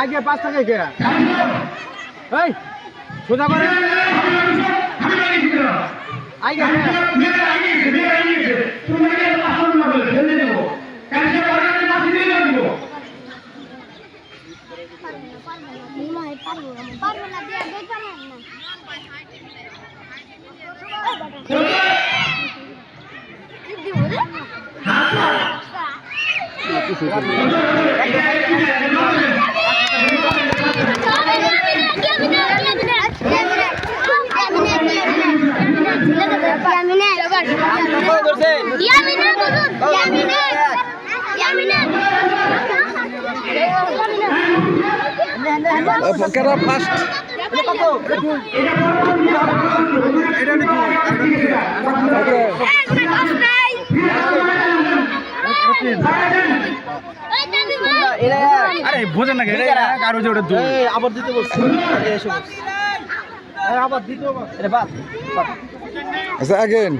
আগে পাঁচ টাকা কে এই সোজা করে আগে পারব না দিয়ে দেখবেন না কেরা ফার্স্ট আরে বোঝেন না আর ওই যে ওটা দুই আবার দিতে বলছি। আবার দিতে এটা বাদ আচ্ছা আগেন